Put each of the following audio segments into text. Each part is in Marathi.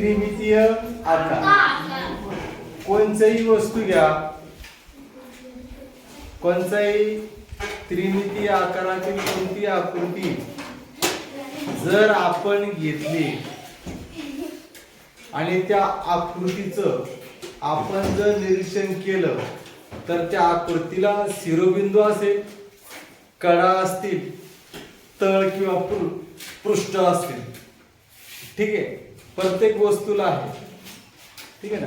त्रिमितीय आकार. कोणत्याही वस्तू घ्या. कोणताही त्रिमितीय आकारातील कोणती आकृती जर आपण घेतली आणि त्या आकृतीचं आपण जर निरीक्षण केलं तर त्या आकृतीला शिरोबिंदू असेल कडा असतील तळ किंवा पृष्ठ असतील. ठीक आहे? प्रत्येक वस्तूला आहे. ठीक आहे ना?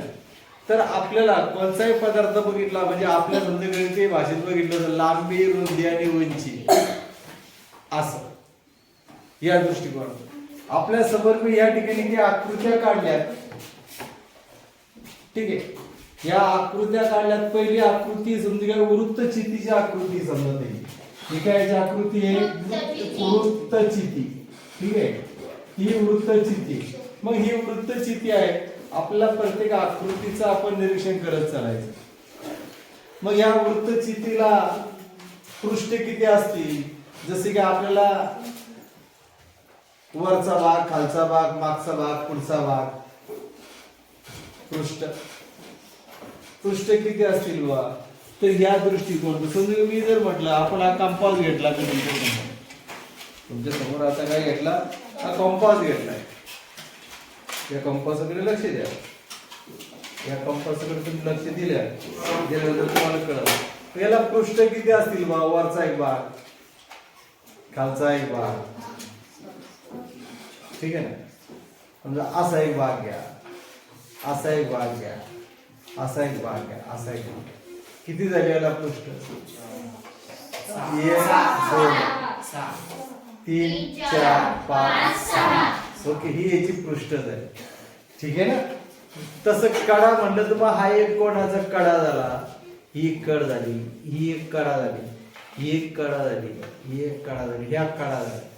तर आपल्याला कोणताही पदार्थ बघितला म्हणजे आपल्या समजा भाषेत बघितलं तर लांबी रुंदी आणि उंची. असं. या दृष्टिकोनातून. आपल्यासमोर मी या ठिकाणी जी आकृत्या काढल्यात ठीक आहे? या आकृत्या काढल्यात पहिली आकृती समजा काय वृत्तचितीची आकृती समजत आहे ही काय याची आकृती आहे? वृत्तचिती ठीक आहे? ही वृत्तचिती मग ही वृत्तचिती आहे. आपल्या प्रत्येक आकृतीचं आपण निरीक्षण करत चालायचं. मग या वृत्तचितीला पृष्ठ किती असतील? जसे की आपल्याला वरचा भाग खालचा भाग मागचा भाग पुढचा भाग. पृष्ठ. पृष्ठ किती असतील बा तर या दृष्टिकोन. समजा मी जर म्हटलं आपण हा कंपास घेतला तर तुमच्यासमोर आता काय घेतला? हा कंपास घेतला. या कंपासाकडे लक्ष द्या. या कंपासाकडे तुम्ही लक्ष दिल्या दिल्यानंतर तुम्हाला कळलं. याला पृष्ठ किती असतील बा? वरचा एक भाग. खालचा एक भाग. ठीक आहे ना? समजा असा एक भाग घ्या. असा एक भाग घ्या. असा एक भाग घ्या. असा एक भाग किती झाले याला पृष्ठ? एक दोन तीन चार पाच सहा. ओके ही याची पृष्ठ झाली ठीक आहे ना? तसं कडा म्हणलं तर मग हा एक कोणाचा कडा झाला? ही एक कड झाली ही एक कडा झाली ही एक कडा झाली ही एक कडा झाली ह्या कडा झाली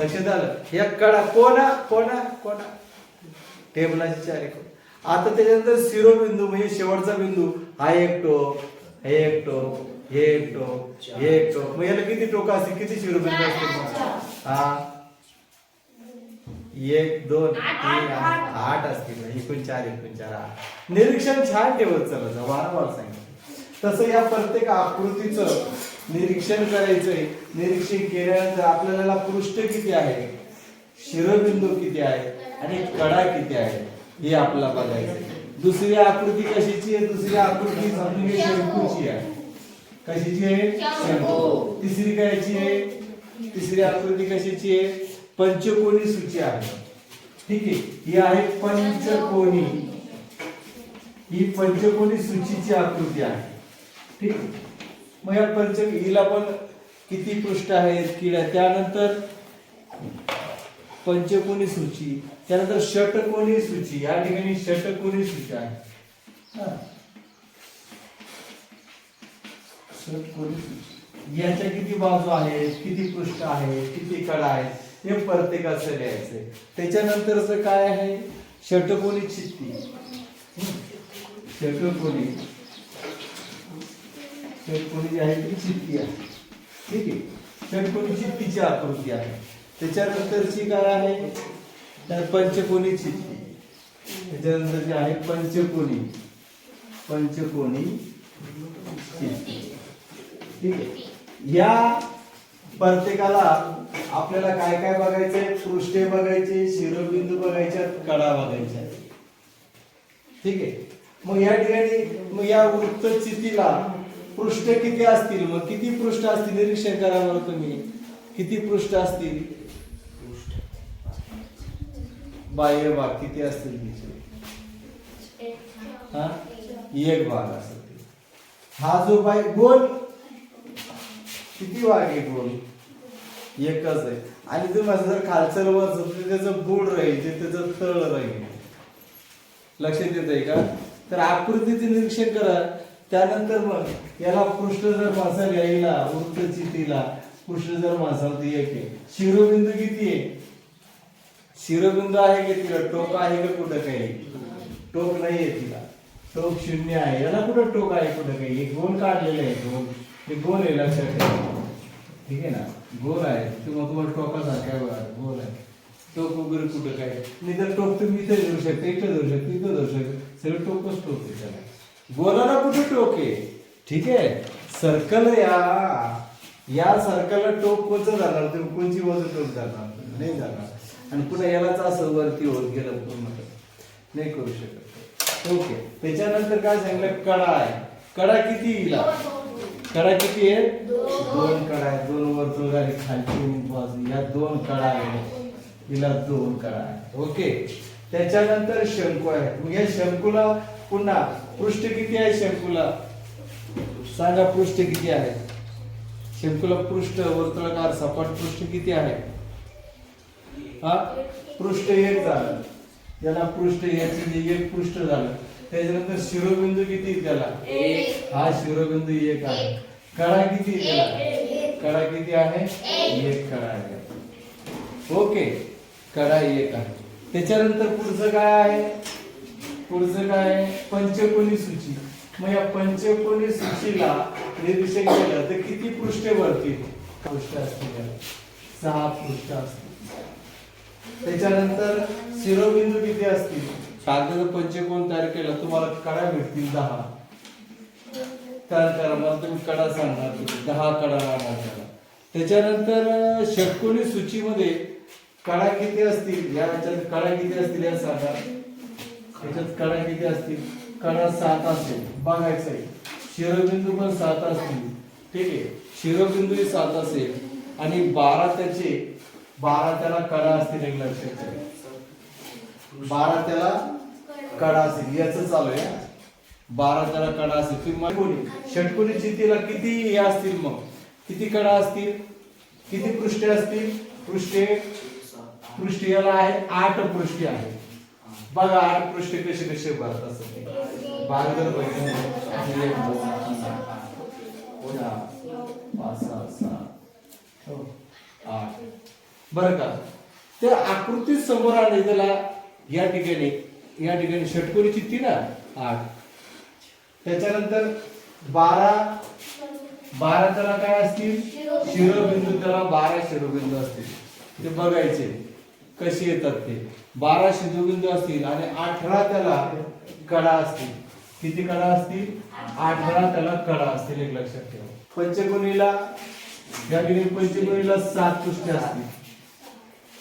लक्षात आलं? ह्या कडा कोणा कोणा कोणा? टेबलाचे चार एक. आता त्याच्यानंतर शिरोबिंदू म्हणजे शेवटचा बिंदू. हा एक टोक हे एक टोक हे एक टोक हे एक टोक. मग याला किती टोक असतील? किती शिरोबिंदू असतील? हा. एक दोन तीन आठ असतील. एकूण चार एकूण चार आठ. निरीक्षण छान ठेवत चालत वारंवार सांगितलं. तसं या प्रत्येक आकृतीचं निरीक्षण करायचंय. निरीक्षण केल्यानंतर आपल्याला पृष्ठ किती आहे? शिरोबिंदू किती आहे? आणि कडा किती आहे? हे आपल्याला बघायचंय. दुसरी आकृती कशाची आहे? दुसरी आकृती समजून घे शंकूची आहे. कशाची आहे? तिसरी कायची आहे? तिसरी आकृती कशाची आहे? पंचकोनी सूची आहे. ठीक आहे? ही आहे पंचकोनी. ही पंचकोनी सूचीची आकृती आहे. ठीक आहे? मग या पंच हिला पण किती पृष्ठ आहेत किड्या त्यानंतर पंचकोनी सूची. त्यानंतर षटकोनी सूची. या ठिकाणी षटकोनी सूची आहे. षटकोनी सूची. याच्या किती बाजू आहेत? किती पृष्ठ आहेत? किती कडा आहेत? हे प्रत्येकाचं लिहायचंय. त्याच्यानंतरच काय आहे? षटकोनी चित्ती. षटकोनी. षटकोनी जी आहे ती चित्ती आहे. ठीक आहे? षटकोनी चित्तीची आकृती आहे. त्याच्यानंतरची काय आहे? तर पंचकोनी चित्ती. त्याच्यानंतर जी आहे पंचकोनी. पंचकोनी चित्ती. ठीक आहे? या प्रत्येकाला आपल्याला काय काय बघायचंय? पृष्ठे बघायचे शिरोबिंदू बघायच्या कडा बघायच्या. ठीक आहे? मग या ठिकाणी मग या वृत्तचितीला पृष्ठ किती असतील? मग किती पृष्ठ असतील? निरीक्षण करा बरं तुम्ही. किती पृष्ठ असतील? बाह्य भाग किती असतील हा? एक भाग असेल. हा जो बाय गोल किती वागे आहे गोल एकच आहे. आणि ते माझं जर खालचं वर त्याचं बुड राहील ते त्याचं तळ राहील. लक्षात येत आहे का? तर आकृतीचे निरीक्षण करा. त्यानंतर मग याला पृष्ठ जर मासा घ्यायला वृत्तचितीला पृष्ठ जर मासा होती एक आहे. शिरोबिंदू किती आहे? शिरोबिंदू आहे का तिला? टोक आहे का कुठं काही? टोक नाही आहे तिला. टोक शून्य आहे. याला कुठं टोक आहे कुठं काही? एक गोल काढलेले आहे गोल हे गोल आहे लक्षात ठेवा. ठीक आहे ना? गोल आहे. किंवा तुम्हाला टोकासारखा आहे बरं गोल आहे. टोक वगैरे कुठं काय? नाही तर टोक तुम्ही इथे धरू शकता इथं धरू शकता इथं धरू शकता. सगळं टोकच टोक त्याला. गोलाला कुठे टोक आहे? ठीक आहे? सर्कल या. या सर्कलला टोक कोणचं जाणार? तर कोणची बाजू टोक जाणार? नाही जाणार. आणि पुन्हा यालाच असं वरती होत गेलं पूर्ण नाही करू शकत. ओके. त्याच्यानंतर काय सांगितलं? कडा आहे. कडा किती इला कडा किती आहे? दोन कडा आहे दोन वर्तुळ आणि खालची बाजू या दोन कडा आहे. हिला दोन कडा आहे ओके. त्याच्यानंतर शंकू आहे. मग या शंकूला पुन्हा पृष्ठ किती आहे शंकूला? सांगा पृष्ठ किती आहे? शंकूला पृष्ठ वर्तुळाकार सपाट पृष्ठ किती आहे? हा? पृष्ठ एक झालं. याला पृष्ठ याचे एक पृष्ठ झालं. त्याच्यानंतर शिरोबिंदू किती त्याला? हा शिरोबिंदू एक आहे. कडा किती त्याला? कडा किती आहे? एक कडा आहे. ओके. कडा एक आहे. त्याच्यानंतर पुढचं काय आहे? पुढचं काय आहे? पंचकोनी सूची. मग या पंचकोनी सूचीला निरीक्षण केलं तर किती पृष्ठे भरतील पृष्ठ असतील? सहा पृष्ठ असतील. त्याच्यानंतर शिरोबिंदू किती असतील? कागद पंचकोन तयार केला तुम्हाला कडा भेटतील दहा. तयार करा मला तुम्ही कडा सांगणार तुम्ही. दहा कडा राहणार त्याला. त्याच्यानंतर षटकोनी सूचीमध्ये कडा किती असतील? या याच्यात कडा किती असतील या सांगा ह्याच्यात कडा किती असतील? कडा सात असेल. बघायचं आहे शिरोबिंदू पण सात असतील. ठीक आहे. शिरोबिंदू सात असेल. आणि बारा त्याचे बारा त्याला कडा असतील एक लक्षात बारा त्याला कडा असेल याच चालू आहे. बारा त्याला कडा असेल तुम्ही कोणी? षटकोनी चितीला किती हे असतील मग? किती कडा असतील? किती पृष्ठे असतील? पृष्ठे? पृष्ठी याला आहे. आठ पृष्ठी आहे बघा आठ पृष्ठे कसे कसे भरत असत बारगर बघितलं पाच सहा हो, आठ. बरं का. ते आकृती समोर आले त्याला या ठिकाणी या ठिकाणी षटकोरीची तीन ना? आठ त्याच्यानंतर बारा बारा त्याला काय असतील? शिरोबिंदू त्याला बारा शिरोबिंदू असतील. ते बघायचे. कसे येतात ते? बारा शिरोबिंदू असतील आणि अठरा त्याला कडा असतील. किती कडा असतील? अठरा त्याला कडा असतील एक लक्षात ठेवा. पंचकोनीला या ठिकाणी पंचकोनीला सात पुष्ट्या असतील.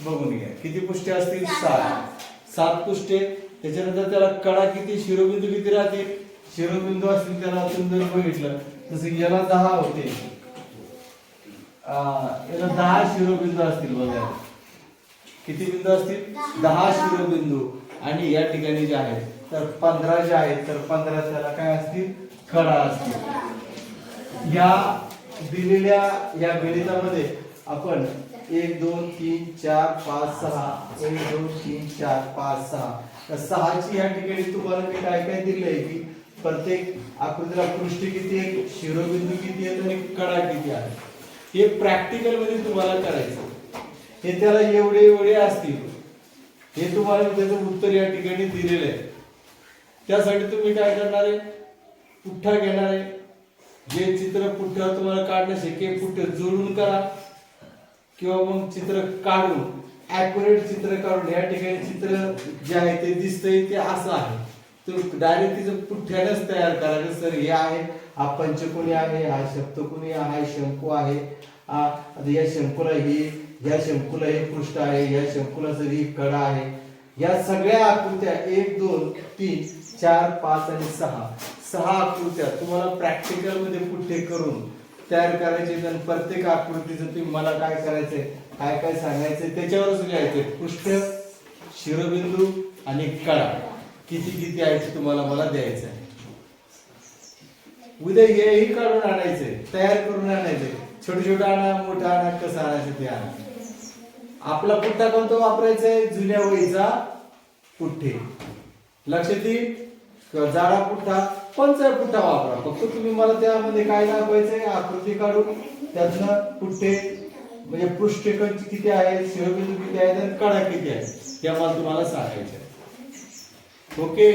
बघून घ्या. किती पुष्ट्या असतील? सात. सात पुष्टे त्याच्यानंतर त्याला कडा किती शिरोबिंदू किती राहतील शिरोबिंदू असतील त्याला सुंदर जर बघितलं. तसं याला दहा होते. याला दहा शिरोबिंदू असतील बघा. किती बिंदू असतील? दहा शिरोबिंदू. आणि या ठिकाणी जे आहेत तर पंधरा जे आहेत तर पंधरा त्याला काय असतील? कडा असतील. या दिलेल्या या गणितामध्ये आपण एक दोन तीन चार पाच सहा. एक दोन तीन चार पाच सहा. सहाची या ठिकाणी तुम्हाला मी काय काय दिले की प्रत्येक आकृतीला पृष्ठ किती आहे शिरोबिंदू किती आहेत आणि कडा किती आहे. हे प्रॅक्टिकलमध्ये तुम्हाला करायचं हे त्याला एवढे एवढे असतील. हे तुम्हाला त्याचं उत्तर या ठिकाणी दिलेलं आहे. त्यासाठी तुम्ही काय करणार आहे? पुठ्ठा घेणार आहे. जे चित्र पुठ्ठ्यावर तुम्हाला काढणं शक्य आहे, जुळून करा. किंवा मग चित्र काढून ऍक्युरेट चित्र काढून या ठिकाणी चित्र जे आहे ते दिसतंय ते असं आहे. तर डायरेक्ट तिचं पुठ्ठ्यानंच तयार करायचं सर हे आहे हा पंचकोणी आहे हा सप्तकोनी आहे शंकू आहे. या शंकूला ही या शंकूला हे पृष्ठ आहे या शंकूला सर ही कडा आहे. या सगळ्या आकृत्या एक दोन तीन चार पाच आणि सहा. सहा आकृत्या तुम्हाला प्रॅक्टिकलमध्ये पुठ्ठे करून तयार करायचे आणि प्रत्येक आकृतीचं तुम्ही मला काय करायचंय काय काय सांगायचंय त्याच्यावरच लिहायचंय पृष्ठ शिरोबिंदू आणि कडा किती किती आहे तुम्हाला मला द्यायचं आहे उद्या हेही काढून आणायचंय तयार करून आणायचंय. छोटे छोटे आणा मोठा आणा कसं आणायचं ते आणा. आपला पुठ्ठा कोणता वापरायचा आहे जुन्या वहीचा पुठ्ठे. लक्षात येईल? किंवा जाडा पुठ्ठा कोणचा पुठ्ठा वापरा. फक्त तुम्ही मला त्यामध्ये काय दाखवायचंय आकृती काढून त्यातनं पुठ्ठे म्हणजे पृष्ठे किती आहे शिरोबिंदू किती आहेत आणि कडा किती आहे या मला तुम्हाला सांगायचं ओके?